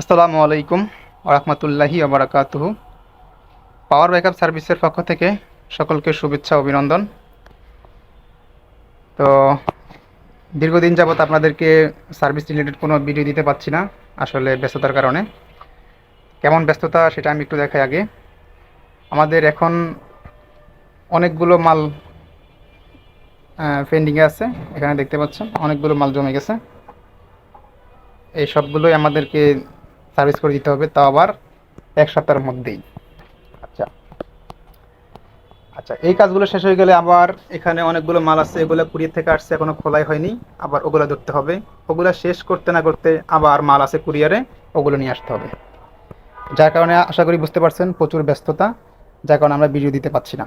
আসসালামু আলাইকুম ওরহমতুল্লাহি আবরাকাতুহু পাওয়ার ব্যাকআপ সার্ভিসের পক্ষ থেকে সকলকে শুভেচ্ছা, অভিনন্দন। তো, দীর্ঘদিন যাবৎ আপনাদেরকে সার্ভিস রিলেটেড কোনো ভিডিও দিতে পারছি না, আসলে ব্যস্ততার কারণে। কেমন ব্যস্ততা সেটা আমি একটু দেখাই আগে। আমাদের এখন অনেকগুলো মাল পেন্ডিংয়ে আছে, এখানে দেখতে পাচ্ছেন, অনেকগুলো মাল জমে গেছে। এই সবগুলোই আমাদেরকে সার্ভিস করে দিতে হবে, তাও আবার এক সপ্তাহের মধ্যেই। আচ্ছা। আচ্ছা এই কাজগুলো শেষ হয়ে গেলে আবার এখানে অনেকগুলো মাল আছে, এগুলো কুরিয়ার থেকে আসছে, এখনও খোলাই হয়নি, আবার ওগুলো ধরতে হবে। ওগুলো শেষ করতে না করতে আবার মাল আছে কুরিয়ারে, ওগুলো নিয়ে আসতে হবে। যার কারণে আশা করি বুঝতে পারছেন প্রচুর ব্যস্ততা, যার কারণে আমরা ভিডিও দিতে পারছি না।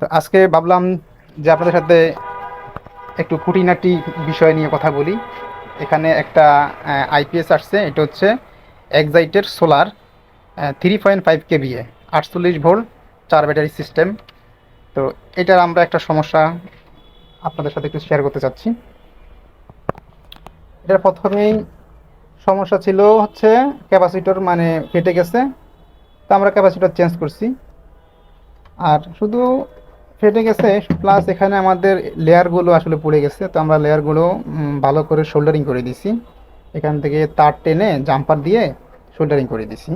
তো আজকে ভাবলাম যে আপনাদের সাথে একটু খুঁটিনাটি বিষয় নিয়ে কথা বলি। এখানে একটা আইপিএস আসছে, এটা হচ্ছে এক্সাইটের solar three point five KVA আটচল্লিশ ভোল্ট, চার ব্যাটারি সিস্টেম। তো এটার আমরা একটা সমস্যা আপনাদের সাথে একটু শেয়ার করতে চাচ্ছি। এটার প্রথমেই সমস্যা ছিল হচ্ছে ক্যাপাসিটর মানে ফেটে গেছে, তো আমরা ক্যাপাসিটর চেঞ্জ করছি। আর শুধু ফেটে গেছে প্লাস এখানে আমাদের লেয়ারগুলো আসলে পড়ে গেছে। তো আমরা লেয়ারগুলো ভালো করে শোল্ডারিং করে দিছি। এখান থেকে তার টেনে জাম্পার দিয়ে শোল্ডারিং করে দিছি।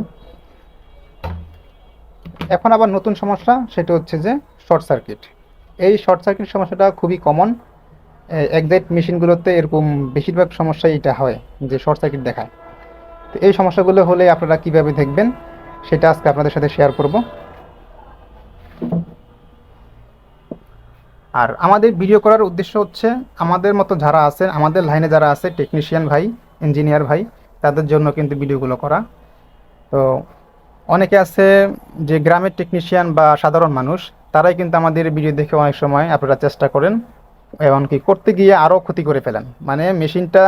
এখন আবার নতুন সমস্যা, সেটা হচ্ছে যে শর্ট সার্কিট এই শর্ট সার্কিট সমস্যাটা খুবই কমন একজাক্ট মেশিনগুলোতে এরকম বেশিরভাগ সমস্যাই এটা হয়, যে শর্ট সার্কিট দেখায়। তো এই সমস্যাগুলো হলে আপনারা কীভাবে দেখবেন, সেটা আজকে আপনাদের সাথে শেয়ার করব। আর আমাদের ভিডিও করার উদ্দেশ্য হচ্ছে আমাদের মতো যারা আছে, আমাদের লাইনে যারা আছে টেকনিশিয়ান ভাই ইঞ্জিনিয়ার ভাই, তাদের জন্য কিন্তু ভিডিওগুলো করা। তো অনেকে আছে যে গ্রামের টেকনিশিয়ান বা সাধারণ মানুষ, তারাই কিন্তু আমাদের ভিডিও দেখে অনেক সময় আপনারা চেষ্টা করেন, এমনকি করতে গিয়ে আরও ক্ষতি করে ফেলেন। মানে মেশিনটা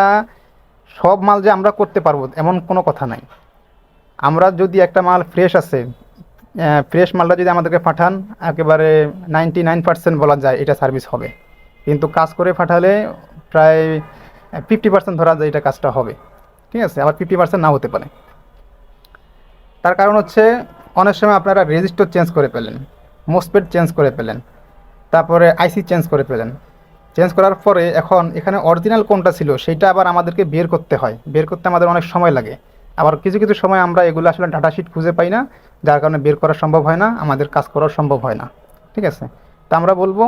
সব মাল যে আমরা করতে পারব এমন কোনো কথা নাই। আমরা যদি একটা মাল ফ্রেশ আছে ফ্রেশ মালটা যদি আমাদেরকে পাঠান, একেবারে নাইনটি নাইন পার্সেন্ট বলা যায় এটা সার্ভিস হবে। কিন্তু কাজ করে পাঠালে প্রায় ফিফটি পার্সেন্ট ধরা যায় এটা কাজটা হবে। ঠিক আছে? আবার ফিফটি পার্সেন্ট না হতে পারে। তার কারণ হচ্ছে, অনেক সময় আপনারা রেজিস্টার চেঞ্জ করে পেলেন মোসপেড চেঞ্জ করে পেলেন তারপরে আইসি চেঞ্জ করে পেলেন চেঞ্জ করার পরে এখন এখানে অরিজিনাল কোনটা ছিল, সেটা আবার আমাদেরকে বের করতে হয়। বের করতে আমাদের অনেক সময় লাগে। আবার কিছু কিছু সময় আমরা এগুলো আসলে ডাটা শিট খুঁজে পাই না, যার কারণে বের করা সম্ভব হয় না, আমাদের কাজ করা সম্ভব হয় না, ঠিক আছে? তা আমরা বলব,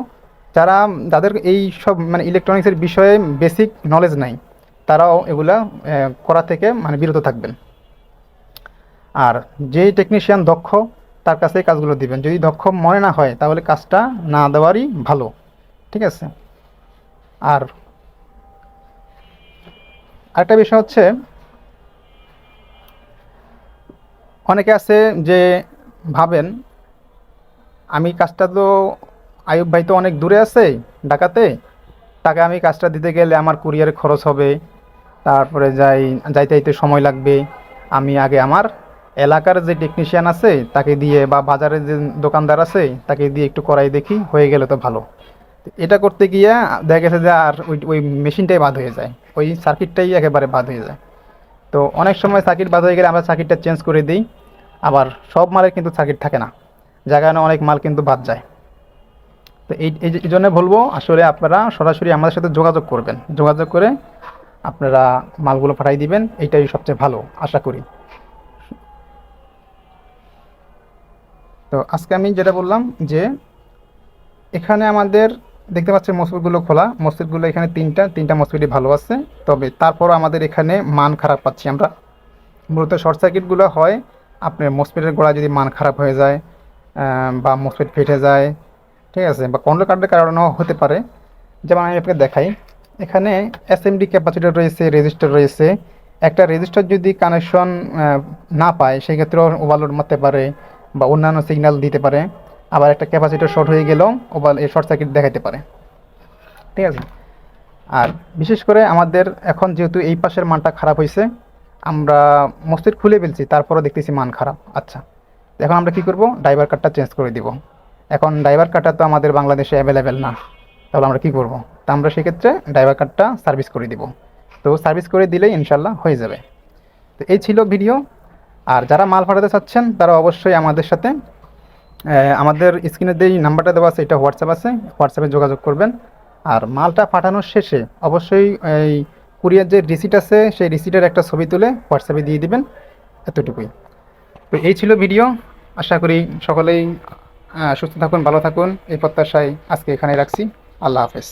যারা, যাদের এই সব মানে ইলেকট্রনিক্সের বিষয়ে বেসিক নলেজ নাই, তারাও এগুলা করা থেকে মানে বিরত থাকবেন। আর যেই টেকনিশিয়ান দক্ষ, তার কাছে কাজগুলো দিবেন। যদি দক্ষ মনে না হয়, তাহলে কাজটা না দেওয়ারই ভালো, ঠিক আছে? আর আরেকটা বিষয় হচ্ছে অনেকে আছে যে ভাবেন, আমি কাজটা তো, আয়ুব ভাই তো অনেক দূরে আছে ঢাকাতে, তাকে আমি কাজটা দিতে গেলে আমার কুরিয়ারে খরচ হবে, তারপরে যাই, যাইতে যাইতে সময় লাগবে। আমি আগে আমার এলাকার যে টেকনিশিয়ান আছে, তাকে দিয়ে বা বাজারের যে দোকানদার আছে, তাকে দিয়ে একটু করাই দেখি, হয়ে গেলে তো ভালো। এটা করতে গিয়ে দেখা গেছে যে আর ওই ওই মেশিনটাই বাদ হয়ে যায়, ওই সার্কিটটাই একেবারে বাদ হয়ে যায়। তো অনেক সময় সার্কিট বাদ হয়ে গেলে আমরা সার্কিটটা চেঞ্জ করে দিই। আবার সব মালের কিন্তু সার্কিট থাকে না। কারণে অনেক মাল কিন্তু বাদ যায়। তো এই এই এই জন্য বলব, আসলে আপনারা সরাসরি আমাদের সাথে যোগাযোগ করবেন। যোগাযোগ করে আপনারা মালগুলো পাঠাই দিবেন, এইটাই সবচেয়ে ভালো, আশা করি। তো আজকে আমি যেটা বললাম যে, এখানে আমাদের দেখতে পাচ্ছেন মসজিদগুলো খোলা। মসজিদগুলো এখানে তিনটা তিনটা মসজিদই ভালো আছে। তবে তারপরও আমাদের এখানে মান খারাপ পাচ্ছি আমরা। মূলত শর্ট সার্কিটগুলো হয় আপনার মসপিটের গোড়া যদি মান খারাপ হয়ে যায় বা মসপিট ফেটে যায়, ঠিক আছে, বা কন্ট্রোল কার্ডের কারণেও হতে পারে। যেমন আমি আপনাকে দেখাই, এখানে এসএমডি ক্যাপাসিটার রয়েছে রেজিস্টার রয়েছে। একটা রেজিস্টার যদি কানেকশন না পায়, সেক্ষেত্রেও ওভারলোড মারতে পারে, বা অন্যান্য সিগন্যাল দিতে পারে। আবার একটা ক্যাপাসিটার শর্ট হয়ে গেলেও ওভার এই শর্ট সার্কিট দেখাতে পারে। ঠিক আছে? আর বিশেষ করে আমাদের এখন যেহেতু এই পাশের মানটা খারাপ হয়েছে আমরা মসজিদ খুলে ফেলছি, তারপরও দেখতেছি মান খারাপ। আচ্ছা এখন আমরা কি করব? ড্রাইভার কার্ডটা চেঞ্জ করে দিব। এখন ড্রাইভার কার্ডটা তো আমাদের বাংলাদেশে অ্যাভেলেবেল না। তাহলে আমরা কি করব? তা আমরা সেক্ষেত্রে ড্রাইভার কার্ডটা সার্ভিস করে দিব। তো সার্ভিস করে দিলেই ইনশাল্লাহ হয়ে যাবে। তো এই ছিল ভিডিও আর যারা মাল পাঠাতে চাচ্ছেন, তারা অবশ্যই আমাদের সাথে আমাদের স্ক্রিনে যেই নাম্বারটা দেওয়া আছে, এটা হোয়াটসঅ্যাপ আছে। হোয়াটসঅ্যাপে যোগাযোগ করবেন। আর মালটা পাঠানোর শেষে অবশ্যই এই কুরিয়ার যে রিসিট আছে, সেই রিসিটের একটা ছবি তুলে হোয়াটসঅ্যাপে দিয়ে দিবেন, এতটুকুই। তো এই ছিল ভিডিও আশা করি সকলেই সুস্থ থাকুন, ভালো থাকুন। এই প্রত্যাশায় আজকে এখানে রাখছি। আল্লাহ হাফেজ।